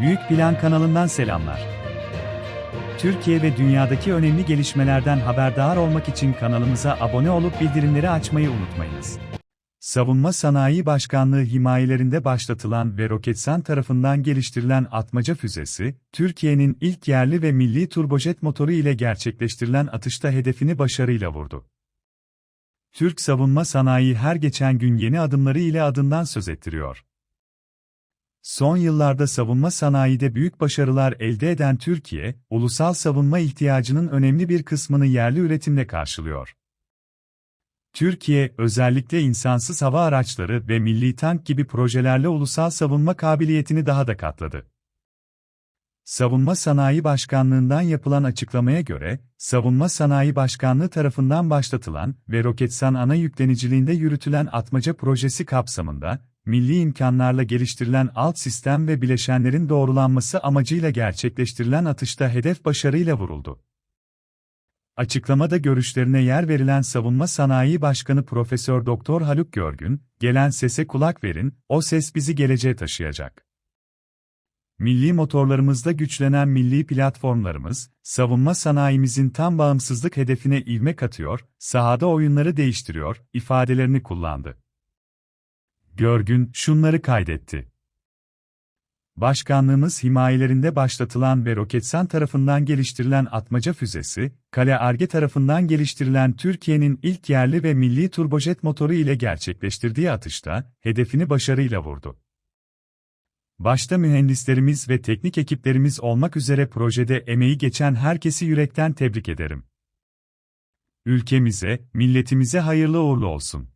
Büyük Plan kanalından selamlar. Türkiye ve dünyadaki önemli gelişmelerden haberdar olmak için kanalımıza abone olup bildirimleri açmayı unutmayınız. Savunma Sanayi Başkanlığı himayelerinde başlatılan ve Roketsan tarafından geliştirilen atmaca füzesi, Türkiye'nin ilk yerli ve milli turbojet motoru ile gerçekleştirilen atışta hedefini başarıyla vurdu. Türk savunma sanayi her geçen gün yeni adımları ile adından söz ettiriyor. Son yıllarda savunma sanayide büyük başarılar elde eden Türkiye, ulusal savunma ihtiyacının önemli bir kısmını yerli üretimle karşılıyor. Türkiye, özellikle insansız hava araçları ve milli tank gibi projelerle ulusal savunma kabiliyetini daha da katladı. Savunma Sanayi Başkanlığından yapılan açıklamaya göre, Savunma Sanayi Başkanlığı tarafından başlatılan ve Roketsan ana yükleniciliğinde yürütülen atmaca projesi kapsamında, milli imkanlarla geliştirilen alt sistem ve bileşenlerin doğrulanması amacıyla gerçekleştirilen atışta hedef başarıyla vuruldu. Açıklamada görüşlerine yer verilen Savunma Sanayi Başkanı Profesör Doktor Haluk Görgün, gelen sese kulak verin, o ses bizi geleceğe taşıyacak. Milli motorlarımızda güçlenen milli platformlarımız, savunma sanayimizin tam bağımsızlık hedefine ivme katıyor, sahada oyunları değiştiriyor, ifadelerini kullandı. Görgün, şunları kaydetti. Başkanlığımız himayelerinde başlatılan ve Roketsan tarafından geliştirilen atmaca füzesi, Kale Arge tarafından geliştirilen Türkiye'nin ilk yerli ve milli turbojet motoru ile gerçekleştirdiği atışta, hedefini başarıyla vurdu. Başta mühendislerimiz ve teknik ekiplerimiz olmak üzere projede emeği geçen herkesi yürekten tebrik ederim. Ülkemize, milletimize hayırlı uğurlu olsun.